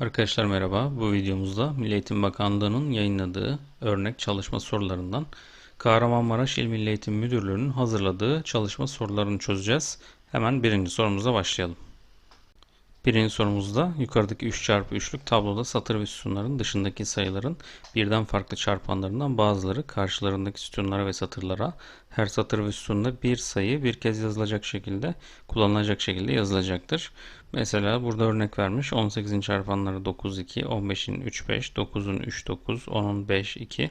Arkadaşlar merhaba. Bu videomuzda Milli Eğitim Bakanlığı'nın yayınladığı örnek çalışma sorularından Kahramanmaraş İl Milli Eğitim Müdürlüğü'nün hazırladığı çalışma sorularını çözeceğiz. Hemen birinci sorumuza başlayalım. Birinci sorumuzda yukarıdaki 3 çarpı 3'lük tabloda satır ve sütunların dışındaki sayıların birden farklı çarpanlarından bazıları karşılarındaki sütunlara ve satırlara her satır ve sütunda bir sayı bir kez yazılacak şekilde kullanılacak şekilde yazılacaktır. Mesela burada örnek vermiş 18'in çarpanları 9 2, 15'in 3 5, 9'un 3 9, 10'un 5 2.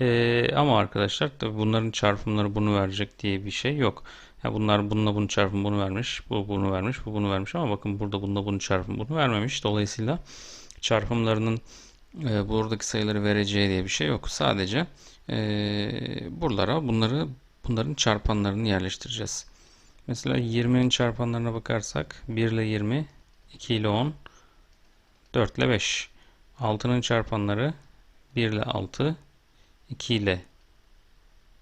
Ee, ama arkadaşlar tabii bunların çarpımları bunu verecek diye bir şey yok. Ya bunlar bununla bunu çarpım bunu vermiş, bu bunu vermiş, bu bunu vermiş ama bakın burada bununla bunu çarpım bunu vermemiş. Dolayısıyla çarpımlarının e, buradaki sayıları vereceği diye bir şey yok. Sadece e, buralara bunları bunların çarpanlarını yerleştireceğiz. Mesela 20'nin çarpanlarına bakarsak 1 ile 20, 2 ile 10, 4 ile 5. 6'nın çarpanları 1 ile 6, 2 ile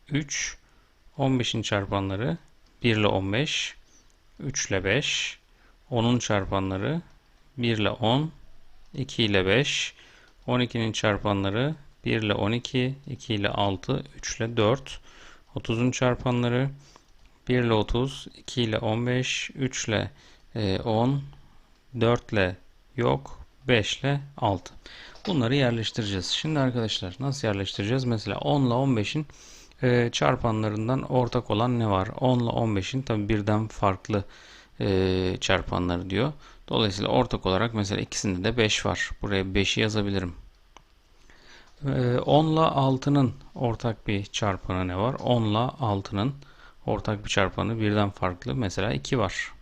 3, 15'in çarpanları 1 ile 15, 3 ile 5, 10'un çarpanları 1 ile 10, 2 ile 5, 12'nin çarpanları 1 ile 12, 2 ile 6, 3 ile 4, 30'un çarpanları 1 ile 30, 2 ile 15, 3 ile e, 10, 4 ile yok, 5 ile 6. Bunları yerleştireceğiz. Şimdi arkadaşlar nasıl yerleştireceğiz? Mesela 10 ile 15'in e, çarpanlarından ortak olan ne var? 10 ile 15'in tabi birden farklı e, çarpanları diyor. Dolayısıyla ortak olarak mesela ikisinde de 5 var. Buraya 5'i yazabilirim. E, 10 ile 6'nın ortak bir çarpanı ne var? 10 ile 6'nın ortak bir çarpanı birden farklı. Mesela 2 var.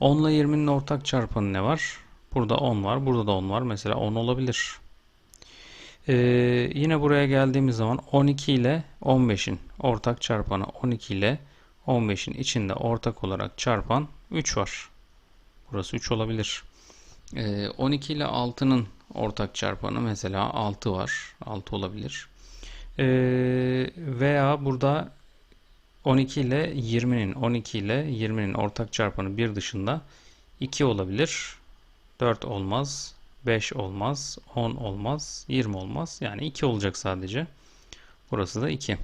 10 ile 20'nin ortak çarpanı ne var? Burada 10 var. Burada da 10 var. Mesela 10 olabilir. Ee, yine buraya geldiğimiz zaman 12 ile 15'in ortak çarpanı 12 ile 15'in içinde ortak olarak çarpan 3 var. Burası 3 olabilir. Ee, 12 ile 6'nın ortak çarpanı mesela 6 var. 6 olabilir. Ee, veya burada 12 ile 20'nin 12 ile 20'nin ortak çarpanı bir dışında 2 olabilir. 4 olmaz. 5 olmaz. 10 olmaz. 20 olmaz. Yani 2 olacak sadece. Burası da 2.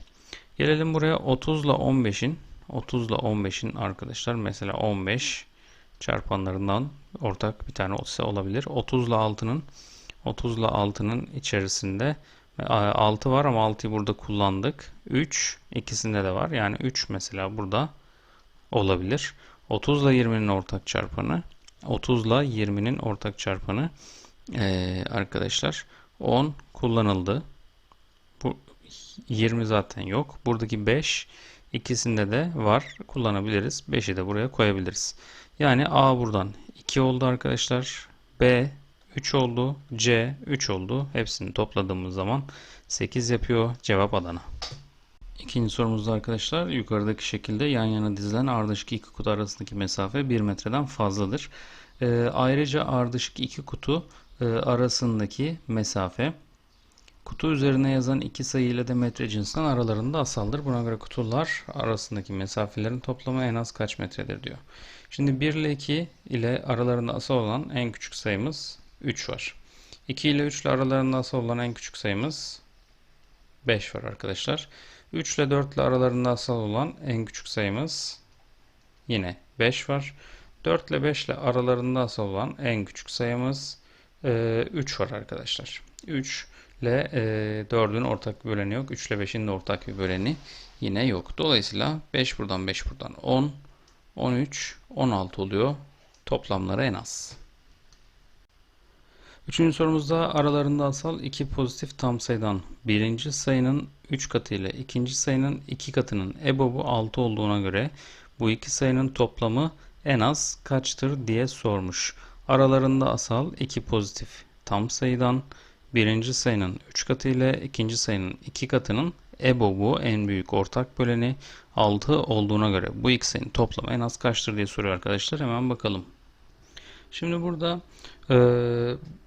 Gelelim buraya 30 ile 15'in 30 ile 15'in arkadaşlar mesela 15 çarpanlarından ortak bir tane olsa olabilir. 30 ile 6'nın 30 ile 6'nın içerisinde 6 var ama 6'yı burada kullandık. 3 ikisinde de var. Yani 3 mesela burada olabilir. 30 ile 20'nin ortak çarpanı 30 ile 20'nin ortak çarpanı ee, arkadaşlar 10 kullanıldı. Bu 20 zaten yok. Buradaki 5 ikisinde de var. Kullanabiliriz. 5'i de buraya koyabiliriz. Yani A buradan 2 oldu arkadaşlar. B 3 oldu. C 3 oldu. Hepsini topladığımız zaman 8 yapıyor. Cevap Adana. İkinci sorumuzda arkadaşlar yukarıdaki şekilde yan yana dizilen ardışık iki kutu arasındaki mesafe 1 metreden fazladır. E, ayrıca ardışık iki kutu e, arasındaki mesafe kutu üzerine yazan iki sayı ile de metre cinsinden aralarında asaldır. Buna göre kutular arasındaki mesafelerin toplamı en az kaç metredir diyor. Şimdi 1 ile 2 ile aralarında asal olan en küçük sayımız 3 var. 2 ile 3 ile aralarında asal olan en küçük sayımız 5 var arkadaşlar. 3 ile 4 ile aralarında asal olan en küçük sayımız yine 5 var. 4 ile 5 ile aralarında asal olan en küçük sayımız e, 3 var arkadaşlar. 3 ile e, 4'ün ortak bir böleni yok. 3 ile 5'in de ortak bir böleni yine yok. Dolayısıyla 5 buradan 5 buradan 10, 13, 16 oluyor. Toplamları en az. Üçüncü sorumuzda aralarında asal iki pozitif tam sayıdan birinci sayının 3 katı ile ikinci sayının 2 katının ebobu 6 olduğuna göre bu iki sayının toplamı en az kaçtır diye sormuş. Aralarında asal iki pozitif tam sayıdan birinci sayının 3 katı ile ikinci sayının 2 katının ebobu en büyük ortak böleni 6 olduğuna göre bu iki sayının toplamı en az kaçtır diye soruyor arkadaşlar. Hemen bakalım. Şimdi burada e,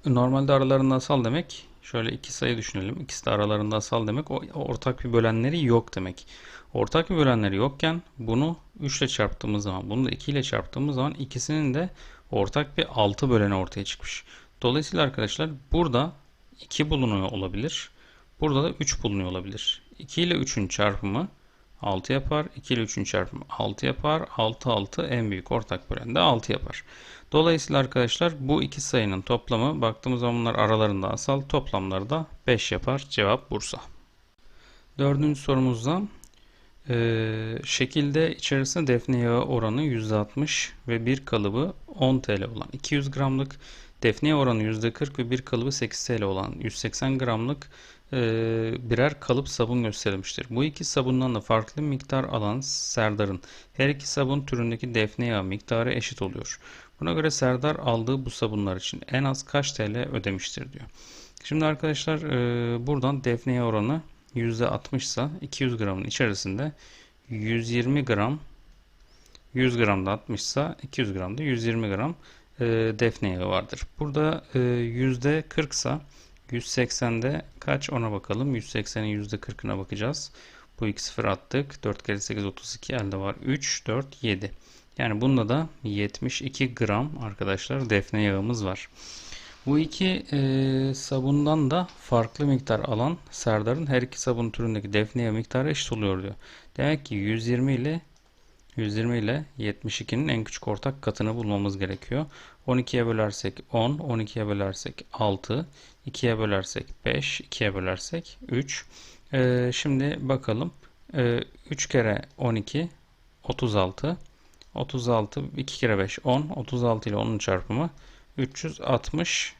normalde aralarında asal demek şöyle iki sayı düşünelim. İkisi de aralarında asal demek o ortak bir bölenleri yok demek. Ortak bir bölenleri yokken bunu 3 ile çarptığımız zaman bunu da 2 ile çarptığımız zaman ikisinin de ortak bir 6 böleni ortaya çıkmış. Dolayısıyla arkadaşlar burada 2 bulunuyor olabilir. Burada da 3 bulunuyor olabilir. 2 ile 3'ün çarpımı 6 yapar. 2 ile 3'ün çarpımı 6 yapar. 6 6 en büyük ortak bölen de 6 yapar. Dolayısıyla arkadaşlar bu iki sayının toplamı baktığımız zaman bunlar aralarında asal toplamları da 5 yapar. Cevap Bursa. Dördüncü sorumuzda ee, şekilde içerisinde defne yağı oranı %60 ve bir kalıbı 10 TL olan 200 gramlık defne yağı oranı %40 ve bir kalıbı 8 TL olan 180 gramlık e, birer kalıp sabun gösterilmiştir. Bu iki sabundan da farklı miktar alan Serdar'ın her iki sabun türündeki defne yağı miktarı eşit oluyor. Buna göre Serdar aldığı bu sabunlar için en az kaç TL ödemiştir diyor. Şimdi arkadaşlar e, buradan defne yağı oranı %60 ise 200 gramın içerisinde 120 gram 100 gram da 60 ise 200 gram da 120 gram e, defne yağı vardır. Burada e, %40 ise 180'de kaç ona bakalım. 180'in %40'ına bakacağız. Bu iki sıfır attık. 4 kere 8 32 elde var. 3, 4, 7. Yani bunda da 72 gram arkadaşlar defne yağımız var. Bu iki e, sabundan da farklı miktar alan Serdar'ın her iki sabun türündeki defne yağı miktarı eşit oluyor diyor. Demek ki 120 ile 120 ile 72'nin en küçük ortak katını bulmamız gerekiyor. 12'ye bölersek 10, 12'ye bölersek 6, 2'ye bölersek 5, 2'ye bölersek 3. Ee, şimdi bakalım. Ee, 3 kere 12, 36. 36, 2 kere 5, 10. 36 ile 10'un çarpımı 360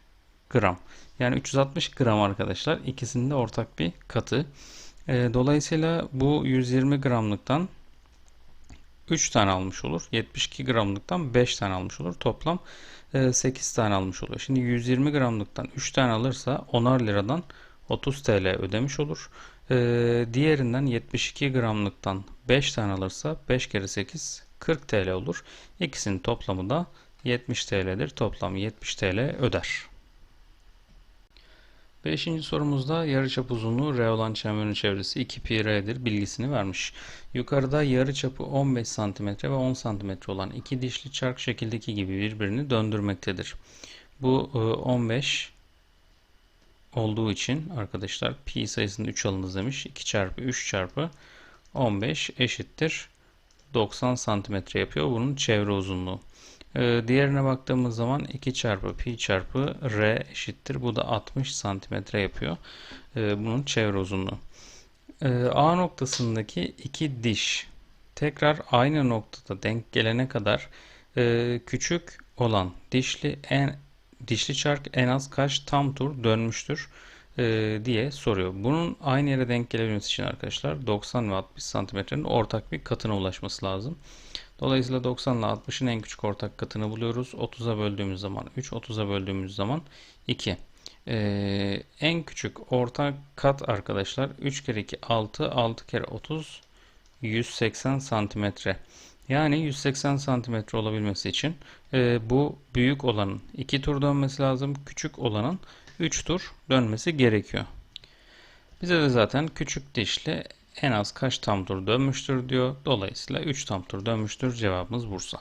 gram. Yani 360 gram arkadaşlar. İkisinin de ortak bir katı. Ee, dolayısıyla bu 120 gramlıktan 3 tane almış olur. 72 gramlıktan 5 tane almış olur. Toplam 8 tane almış oluyor. Şimdi 120 gramlıktan 3 tane alırsa 10'ar liradan 30 TL ödemiş olur. Diğerinden 72 gramlıktan 5 tane alırsa 5 kere 8 40 TL olur. İkisinin toplamı da 70 TL'dir. Toplam 70 TL öder. Beşinci sorumuzda yarıçap uzunluğu R olan çemberin çevresi 2 pi R'dir bilgisini vermiş. Yukarıda yarıçapı 15 cm ve 10 cm olan iki dişli çark şekildeki gibi birbirini döndürmektedir. Bu 15 e, olduğu için arkadaşlar pi sayısını 3 alınız demiş. 2 çarpı 3 çarpı 15 eşittir 90 cm yapıyor bunun çevre uzunluğu. Ee, diğerine baktığımız zaman 2 çarpı pi çarpı r eşittir. Bu da 60 santimetre yapıyor. Ee, bunun çevre uzunluğu. Ee, A noktasındaki iki diş tekrar aynı noktada denk gelene kadar e, küçük olan dişli en dişli çark en az kaç tam tur dönmüştür e, diye soruyor. Bunun aynı yere denk gelebilmesi için arkadaşlar 90 ve 60 santimetrenin ortak bir katına ulaşması lazım. Dolayısıyla 90 ile 60'ın en küçük ortak katını buluyoruz. 30'a böldüğümüz zaman 3, 30'a böldüğümüz zaman 2. Ee, en küçük ortak kat arkadaşlar 3 kere 2 6, 6 kere 30 180 santimetre. Yani 180 santimetre olabilmesi için e, bu büyük olanın 2 tur dönmesi lazım. Küçük olanın 3 tur dönmesi gerekiyor. Bize de zaten küçük dişli en az kaç tam tur dönmüştür diyor. Dolayısıyla 3 tam tur dönmüştür. Cevabımız Bursa.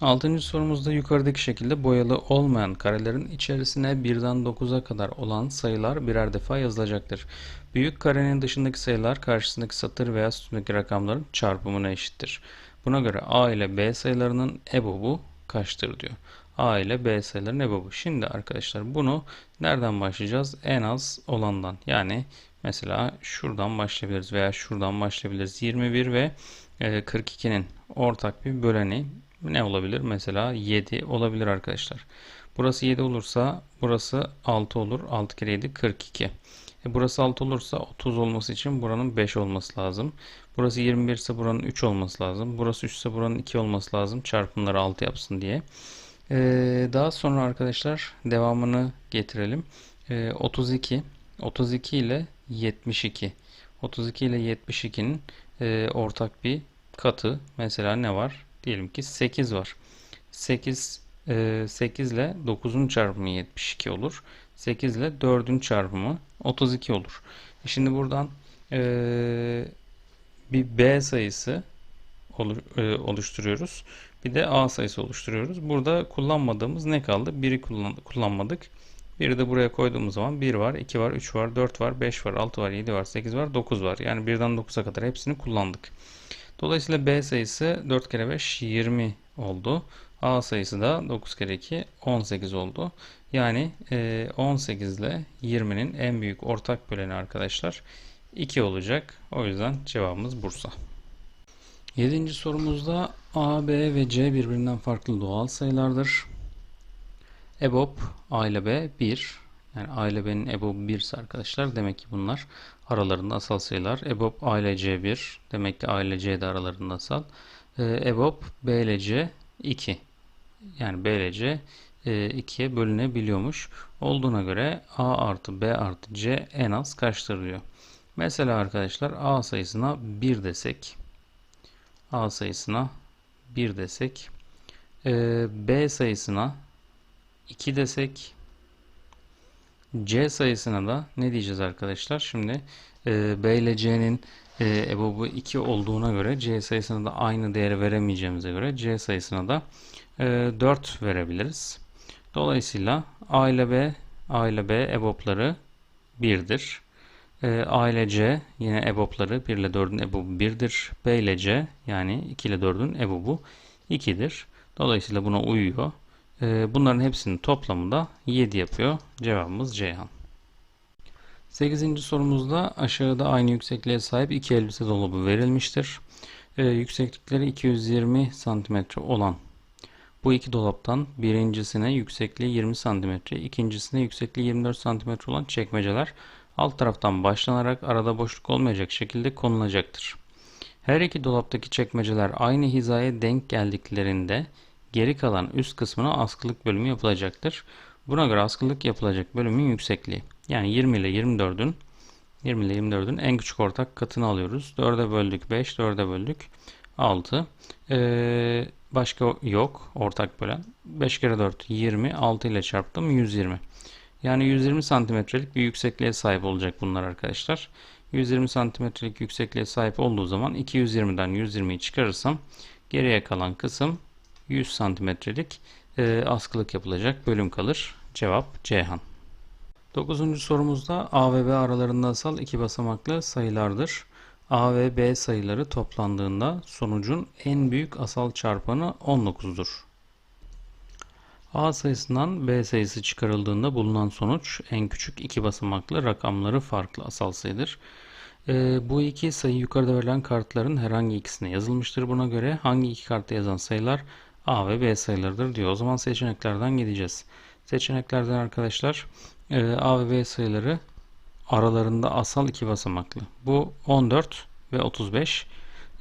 Altıncı sorumuzda yukarıdaki şekilde boyalı olmayan karelerin içerisine birden 9'a kadar olan sayılar birer defa yazılacaktır. Büyük karenin dışındaki sayılar karşısındaki satır veya sütundaki rakamların çarpımına eşittir. Buna göre A ile B sayılarının EBOB'u kaçtır diyor. A ile B sayılarının EBOB'u. Şimdi arkadaşlar bunu nereden başlayacağız? En az olandan. Yani Mesela şuradan başlayabiliriz veya şuradan başlayabiliriz. 21 ve 42'nin e, ortak bir böleni ne olabilir? Mesela 7 olabilir arkadaşlar. Burası 7 olursa burası 6 olur. 6 kere 7 42. E burası 6 olursa 30 olması için buranın 5 olması lazım. Burası 21 ise buranın 3 olması lazım. Burası 3 ise buranın 2 olması lazım. Çarpımları 6 yapsın diye. Ee, daha sonra arkadaşlar devamını getirelim. Ee, 32 32 ile 72. 32 ile 72'nin e, ortak bir katı. Mesela ne var? Diyelim ki 8 var. 8 e, 8 ile 9'un çarpımı 72 olur. 8 ile 4'ün çarpımı 32 olur. E şimdi buradan e, bir B sayısı olur, e, oluşturuyoruz. Bir de A sayısı oluşturuyoruz. Burada kullanmadığımız ne kaldı? 1'i kullan kullanmadık. Biri de buraya koyduğumuz zaman 1 var, 2 var, 3 var, 4 var, 5 var, 6 var, 7 var, 8 var, 9 var. Yani 1'den 9'a kadar hepsini kullandık. Dolayısıyla B sayısı 4 kere 5 20 oldu. A sayısı da 9 kere 2 18 oldu. Yani e, 18 ile 20'nin en büyük ortak böleni arkadaşlar 2 olacak. O yüzden cevabımız Bursa. Yedinci sorumuzda A, B ve C birbirinden farklı doğal sayılardır. EBOB A ile B 1. Yani A ile B'nin EBOB'u 1 ise arkadaşlar demek ki bunlar aralarında asal sayılar. EBOB A ile C 1. Demek ki A ile C de aralarında asal. Ee, EBOB B ile C 2. Yani B ile C e, 2'ye bölünebiliyormuş. Olduğuna göre A artı B artı C en az kaçtır diyor. Mesela arkadaşlar A sayısına 1 desek. A sayısına 1 desek. Ee, B sayısına 2 desek. C sayısına da ne diyeceğiz arkadaşlar? Şimdi e, B ile C'nin e, EBOB'u 2 olduğuna göre C sayısına da aynı değeri veremeyeceğimize göre C sayısına da e, 4 verebiliriz. Dolayısıyla A ile B A ile B EBOB'ları 1'dir. E, A ile C yine EBOB'ları 1 ile 4'ün EBOB'u 1'dir. B ile C yani 2 ile 4'ün EBOB'u 2'dir. Dolayısıyla buna uyuyor. E, bunların hepsinin toplamı da 7 yapıyor. Cevabımız Ceyhan. 8. sorumuzda aşağıda aynı yüksekliğe sahip iki elbise dolabı verilmiştir. E, yükseklikleri 220 cm olan bu iki dolaptan birincisine yüksekliği 20 cm, ikincisine yüksekliği 24 cm olan çekmeceler alt taraftan başlanarak arada boşluk olmayacak şekilde konulacaktır. Her iki dolaptaki çekmeceler aynı hizaya denk geldiklerinde geri kalan üst kısmına askılık bölümü yapılacaktır. Buna göre askılık yapılacak bölümün yüksekliği. Yani 20 ile 24'ün 20 ile 24'ün en küçük ortak katını alıyoruz. 4'e böldük 5, 4'e böldük 6. Ee, başka yok ortak bölen. 5 kere 4 20, 6 ile çarptım 120. Yani 120 santimetrelik bir yüksekliğe sahip olacak bunlar arkadaşlar. 120 santimetrelik yüksekliğe sahip olduğu zaman 220'den 120'yi çıkarırsam geriye kalan kısım 100 santimetrelik e, askılık yapılacak bölüm kalır. Cevap Ceyhan. 9. sorumuzda A ve B aralarında asal iki basamaklı sayılardır. A ve B sayıları toplandığında sonucun en büyük asal çarpanı 19'dur. A sayısından B sayısı çıkarıldığında bulunan sonuç en küçük iki basamaklı rakamları farklı asal sayıdır. E, bu iki sayı yukarıda verilen kartların herhangi ikisine yazılmıştır. Buna göre hangi iki kartta yazan sayılar A ve B sayılarıdır diyor. O zaman seçeneklerden gideceğiz. Seçeneklerden arkadaşlar e, A ve B sayıları aralarında asal iki basamaklı. Bu 14 ve 35.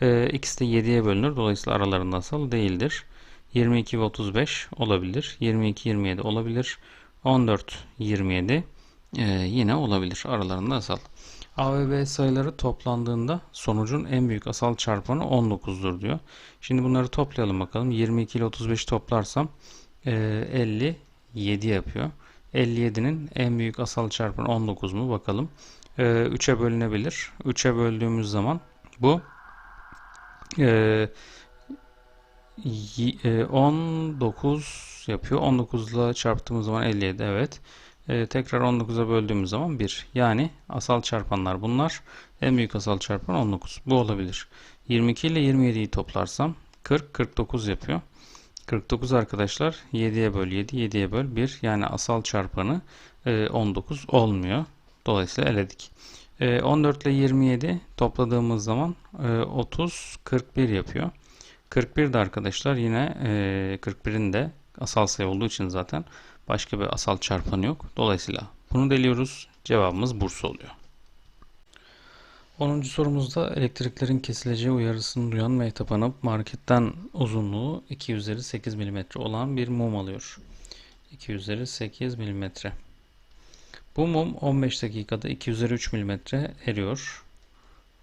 E, ikisi de 7'ye bölünür. Dolayısıyla aralarında asal değildir. 22 ve 35 olabilir. 22 27 olabilir. 14 27 e, yine olabilir. Aralarında asal. A ve B sayıları toplandığında sonucun en büyük asal çarpanı 19'dur diyor. Şimdi bunları toplayalım bakalım. 22 ile 35 toplarsam e, 57 yapıyor. 57'nin en büyük asal çarpanı 19 mu bakalım. E, 3'e bölünebilir. 3'e böldüğümüz zaman bu e, 19 yapıyor. 19 ile çarptığımız zaman 57 evet. Ee, tekrar 19'a böldüğümüz zaman 1. Yani asal çarpanlar bunlar. En büyük asal çarpan 19. Bu olabilir. 22 ile 27'yi toplarsam 40 49 yapıyor. 49 arkadaşlar 7'ye böl 7 7'ye böl 1 yani asal çarpanı e, 19 olmuyor. Dolayısıyla eledik. E, 14 ile 27 topladığımız zaman e, 30 41 yapıyor. 41 de arkadaşlar yine e, 41'in de asal sayı olduğu için zaten başka bir asal çarpanı yok. Dolayısıyla bunu deliyoruz. Cevabımız Bursa oluyor. 10. sorumuzda elektriklerin kesileceği uyarısını duyan Mehtap Hanım marketten uzunluğu 2 üzeri 8 mm olan bir mum alıyor. 2 üzeri 8 mm. Bu mum 15 dakikada 2 üzeri 3 mm eriyor.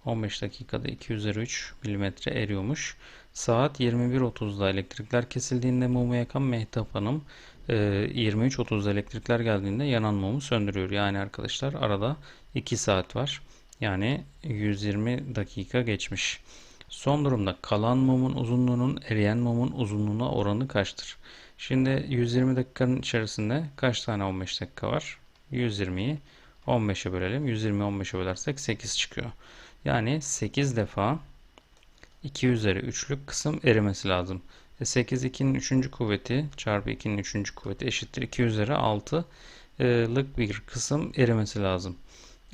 15 dakikada 2 üzeri 3 mm eriyormuş. Saat 21.30'da elektrikler kesildiğinde mumu yakan Mehtap Hanım 23.30'da elektrikler geldiğinde yanan mumu söndürüyor. Yani arkadaşlar arada 2 saat var. Yani 120 dakika geçmiş. Son durumda kalan mumun uzunluğunun eriyen mumun uzunluğuna oranı kaçtır? Şimdi 120 dakikanın içerisinde kaç tane 15 dakika var? 120'yi 15'e bölelim. 120'yi 15'e bölersek 8 çıkıyor. Yani 8 defa 2 üzeri 3'lük kısım erimesi lazım. E 8 2'nin 3. kuvveti çarpı 2'nin 3. kuvveti eşittir 2 üzeri 6'lık bir kısım erimesi lazım.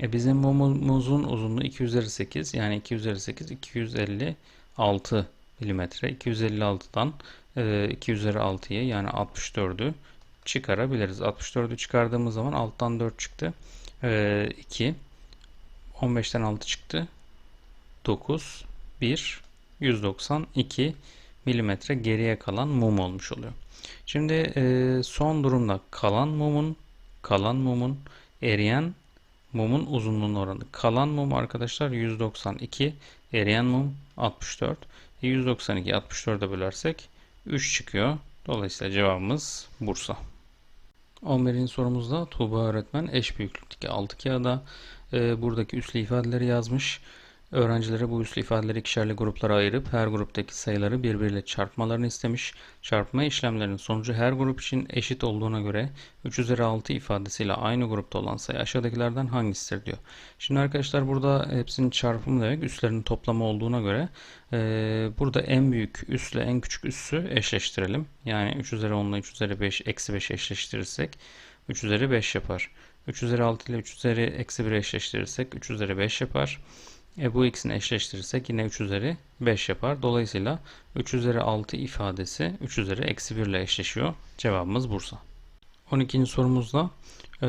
E bizim mumumuzun uzunluğu 2 üzeri 8 yani 2 üzeri 8 256 milimetre. 256'dan e, 2 üzeri 6'yı yani 64'ü çıkarabiliriz. 64'ü çıkardığımız zaman alttan 4 çıktı. E, 2 15'ten 6 çıktı. 9 1 192 milimetre geriye kalan mum olmuş oluyor. Şimdi e, son durumda kalan mumun kalan mumun eriyen mumun uzunluğunun oranı. Kalan mum arkadaşlar 192, eriyen mum 64. 192 64'e bölersek 3 çıkıyor. Dolayısıyla cevabımız Bursa. 11. sorumuzda Tuğba öğretmen eş büyüklükteki 6 kağıda e, buradaki üslü ifadeleri yazmış. Öğrencilere bu üslü ifadeleri ikişerli gruplara ayırıp her gruptaki sayıları birbiriyle çarpmalarını istemiş. Çarpma işlemlerinin sonucu her grup için eşit olduğuna göre 3 üzeri 6 ifadesiyle aynı grupta olan sayı aşağıdakilerden hangisidir diyor. Şimdi arkadaşlar burada hepsinin çarpımı demek üslerinin toplamı olduğuna göre e, burada en büyük üsle en küçük üssü eşleştirelim. Yani 3 üzeri 10 ile 3 üzeri 5 eksi 5 eşleştirirsek 3 üzeri 5 yapar. 3 üzeri 6 ile 3 üzeri eksi 1 eşleştirirsek 3 üzeri 5 yapar. E bu ikisini eşleştirirsek yine 3 üzeri 5 yapar. Dolayısıyla 3 üzeri 6 ifadesi 3 üzeri eksi 1 ile eşleşiyor. Cevabımız Bursa. 12. sorumuzda e,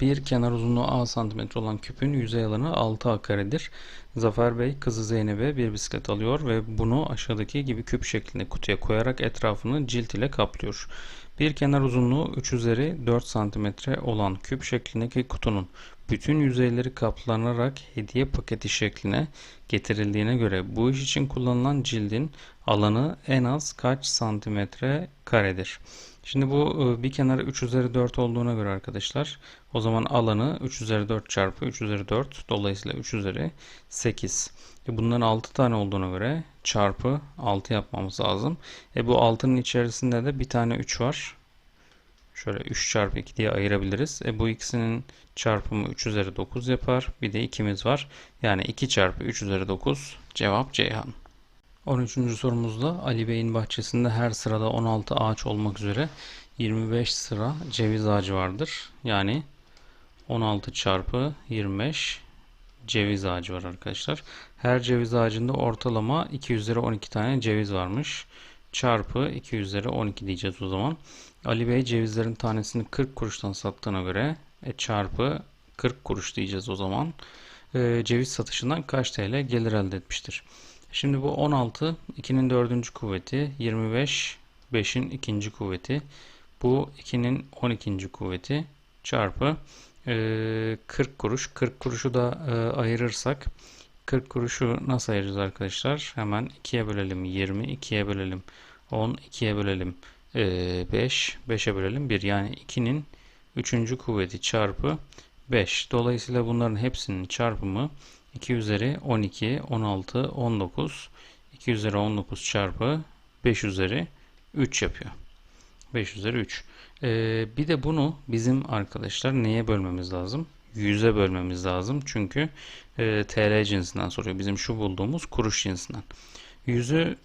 bir kenar uzunluğu a santimetre olan küpün yüzey alanı 6 a karedir. Zafer Bey kızı Zeynep'e bir bisiklet alıyor ve bunu aşağıdaki gibi küp şeklinde kutuya koyarak etrafını cilt ile kaplıyor. Bir kenar uzunluğu 3 üzeri 4 santimetre olan küp şeklindeki kutunun bütün yüzeyleri kaplanarak hediye paketi şekline getirildiğine göre bu iş için kullanılan cildin alanı en az kaç santimetre karedir? Şimdi bu e, bir kenarı 3 üzeri 4 olduğuna göre arkadaşlar o zaman alanı 3 üzeri 4 çarpı 3 üzeri 4 dolayısıyla 3 üzeri 8. E bunların 6 tane olduğuna göre çarpı 6 yapmamız lazım. E bu 6'nın içerisinde de bir tane 3 var. Şöyle 3 çarpı 2 diye ayırabiliriz. E bu ikisinin çarpımı 3 üzeri 9 yapar. Bir de 2'miz var. Yani 2 çarpı 3 üzeri 9 cevap Ceyhan. 13. sorumuzda Ali Bey'in bahçesinde her sırada 16 ağaç olmak üzere 25 sıra ceviz ağacı vardır. Yani 16 çarpı 25 ceviz ağacı var arkadaşlar. Her ceviz ağacında ortalama 2 üzeri 12 tane ceviz varmış. Çarpı 2 üzeri 12 diyeceğiz o zaman. Ali Bey cevizlerin tanesini 40 kuruştan sattığına göre e, çarpı 40 kuruş diyeceğiz o zaman. E, ceviz satışından kaç TL gelir elde etmiştir? Şimdi bu 16 2'nin 4. kuvveti 25 5'in 2. kuvveti bu 2'nin 12. kuvveti çarpı e, 40 kuruş 40 kuruşu da e, ayırırsak 40 kuruşu nasıl ayıracağız arkadaşlar? Hemen 2'ye bölelim 20 2'ye bölelim 10 2'ye bölelim 5 5'e bölelim. 1 yani 2'nin 3. kuvveti çarpı 5 dolayısıyla bunların hepsinin çarpımı 2 üzeri 12 16 19 2 üzeri 19 çarpı 5 üzeri 3 yapıyor. 5 üzeri 3 ee, bir de bunu bizim arkadaşlar neye bölmemiz lazım? 100'e bölmemiz lazım. Çünkü e, TL cinsinden soruyor. Bizim şu bulduğumuz kuruş cinsinden. 100'ü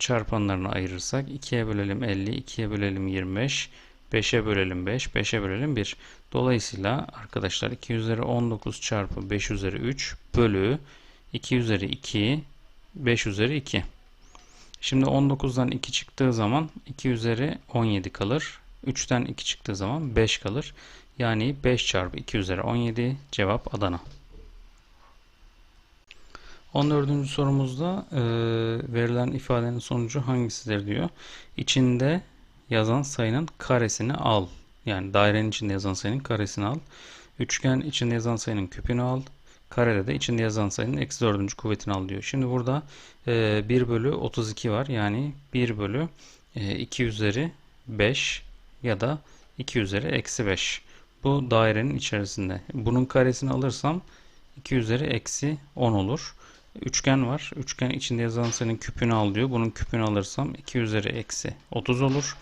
çarpanlarını ayırırsak 2'ye bölelim 50, 2'ye bölelim 25, 5'e bölelim 5, 5'e bölelim 1. Dolayısıyla arkadaşlar 2 üzeri 19 çarpı 5 üzeri 3 bölü 2 üzeri 2, 5 üzeri 2. Şimdi 19'dan 2 çıktığı zaman 2 üzeri 17 kalır. 3'ten 2 çıktığı zaman 5 kalır. Yani 5 çarpı 2 üzeri 17 cevap Adana. 14. sorumuzda e, verilen ifadenin sonucu hangisidir diyor. İçinde yazan sayının karesini al. Yani dairenin içinde yazan sayının karesini al. Üçgen içinde yazan sayının küpünü al. Karede de içinde yazan sayının eksi 4. kuvvetini al diyor. Şimdi burada e, 1 bölü 32 var. Yani 1 bölü e, 2 üzeri 5 ya da 2 üzeri eksi 5. Bu dairenin içerisinde. Bunun karesini alırsam 2 üzeri eksi 10 olur. Üçgen var. Üçgen içinde yazan sayının küpünü al diyor. Bunun küpünü alırsam 2 üzeri eksi 30 olur.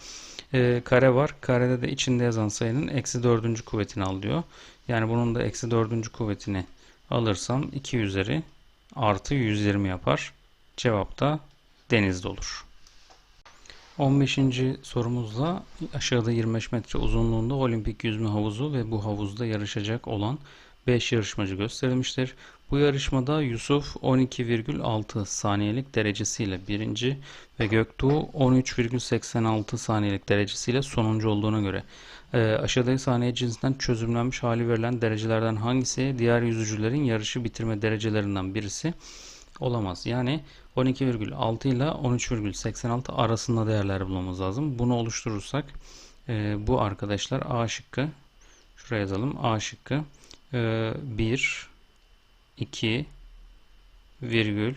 Ee, kare var. Karede de içinde yazan sayının eksi dördüncü kuvvetini al diyor. Yani bunun da eksi dördüncü kuvvetini alırsam 2 üzeri artı 120 yapar. Cevap da denizde olur. 15. sorumuzda aşağıda 25 metre uzunluğunda olimpik yüzme havuzu ve bu havuzda yarışacak olan 5 yarışmacı gösterilmiştir. Bu yarışmada Yusuf 12,6 saniyelik derecesiyle birinci ve Göktuğ 13,86 saniyelik derecesiyle sonuncu olduğuna göre e, aşağıdaki saniye cinsinden çözümlenmiş hali verilen derecelerden hangisi diğer yüzücülerin yarışı bitirme derecelerinden birisi olamaz. Yani 12,6 ile 13,86 arasında değerler bulmamız lazım. Bunu oluşturursak e, bu arkadaşlar A şıkkı şuraya yazalım A şıkkı e, 1 2 virgül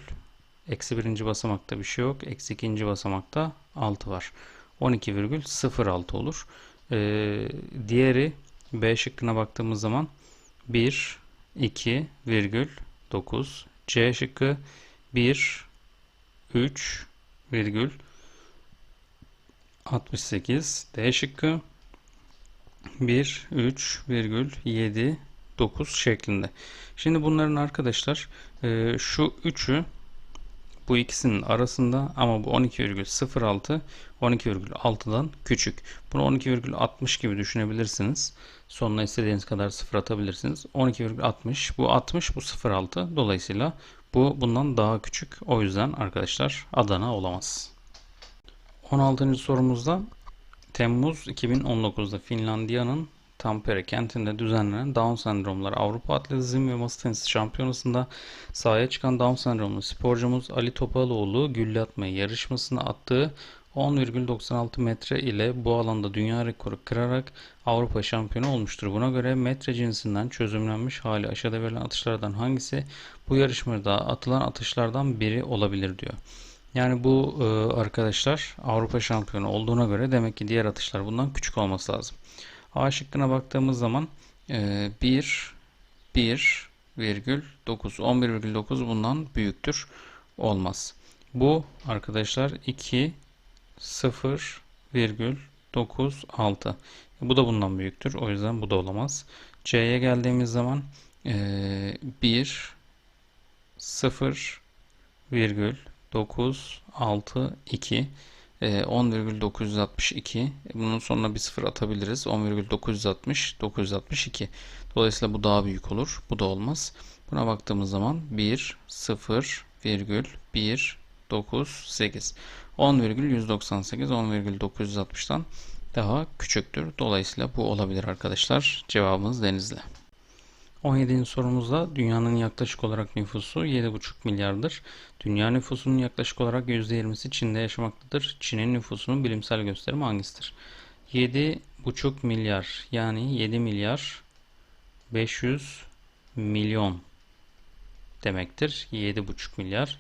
eksi birinci basamakta bir şey yok. Eksi ikinci basamakta 6 var. 12,06 olur. Ee, diğeri B şıkkına baktığımız zaman 1 2 virgül 9 C şıkkı 1 3 virgül 68 D şıkkı 1 3 virgül 7 9 şeklinde. Şimdi bunların arkadaşlar e, şu üçü bu ikisinin arasında ama bu 12,06 12,6'dan küçük. Bunu 12,60 gibi düşünebilirsiniz. Sonuna istediğiniz kadar sıfır atabilirsiniz. 12,60 bu 60 bu 0,6 dolayısıyla bu bundan daha küçük. O yüzden arkadaşlar Adana olamaz. 16. sorumuzda Temmuz 2019'da Finlandiya'nın Tampere kentinde düzenlenen Down sendromları Avrupa Atletizm ve Masa Tenisi Şampiyonası'nda sahaya çıkan Down sendromlu sporcumuz Ali Topaloğlu gülle atmayı yarışmasına attığı 10,96 metre ile bu alanda dünya rekoru kırarak Avrupa şampiyonu olmuştur. Buna göre metre cinsinden çözümlenmiş hali aşağıda verilen atışlardan hangisi bu yarışmada atılan atışlardan biri olabilir diyor. Yani bu e, arkadaşlar Avrupa şampiyonu olduğuna göre demek ki diğer atışlar bundan küçük olması lazım. A şıkkına baktığımız zaman 1 1 virgül 9 11,9 bundan büyüktür olmaz. Bu arkadaşlar 2 0 virgül 9 6 bu da bundan büyüktür. O yüzden bu da olamaz. C'ye geldiğimiz zaman 1 0 virgül 9 6 2 10,962 bunun sonuna bir sıfır atabiliriz. 10,960 962 dolayısıyla bu daha büyük olur. Bu da olmaz. Buna baktığımız zaman 1 0 virgül 1 9 8 10,198 10,960'dan daha küçüktür. Dolayısıyla bu olabilir arkadaşlar. Cevabımız denizli 17. sorumuzda dünyanın yaklaşık olarak nüfusu 7,5 milyardır. Dünya nüfusunun yaklaşık olarak %20'si Çin'de yaşamaktadır. Çin'in nüfusunun bilimsel gösterimi hangisidir? 7,5 milyar yani 7 milyar 500 milyon demektir. 7,5 milyar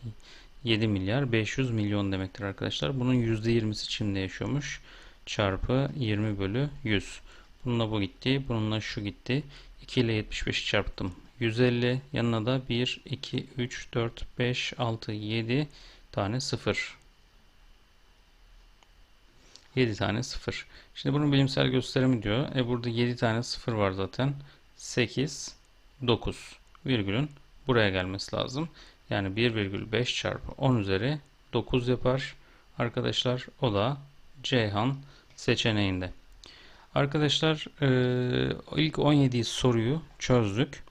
7 milyar 500 milyon demektir arkadaşlar. Bunun %20'si Çin'de yaşıyormuş. Çarpı 20 bölü 100. Bununla bu gitti. Bununla şu gitti. 2 ile 75'i çarptım. 150 yanına da 1, 2, 3, 4, 5, 6, 7 tane 0. 7 tane 0. Şimdi bunun bilimsel gösterimi diyor. E burada 7 tane 0 var zaten. 8, 9 virgülün buraya gelmesi lazım. Yani 1,5 çarpı 10 üzeri 9 yapar. Arkadaşlar o da Ceyhan seçeneğinde. Arkadaşlar e, ilk 17 soruyu çözdük.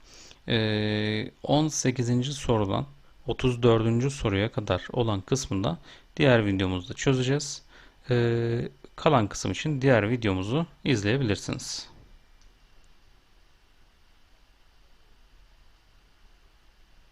18. E, sorudan 34. soruya kadar olan kısmında diğer videomuzda çözeceğiz. E, kalan kısım için diğer videomuzu izleyebilirsiniz.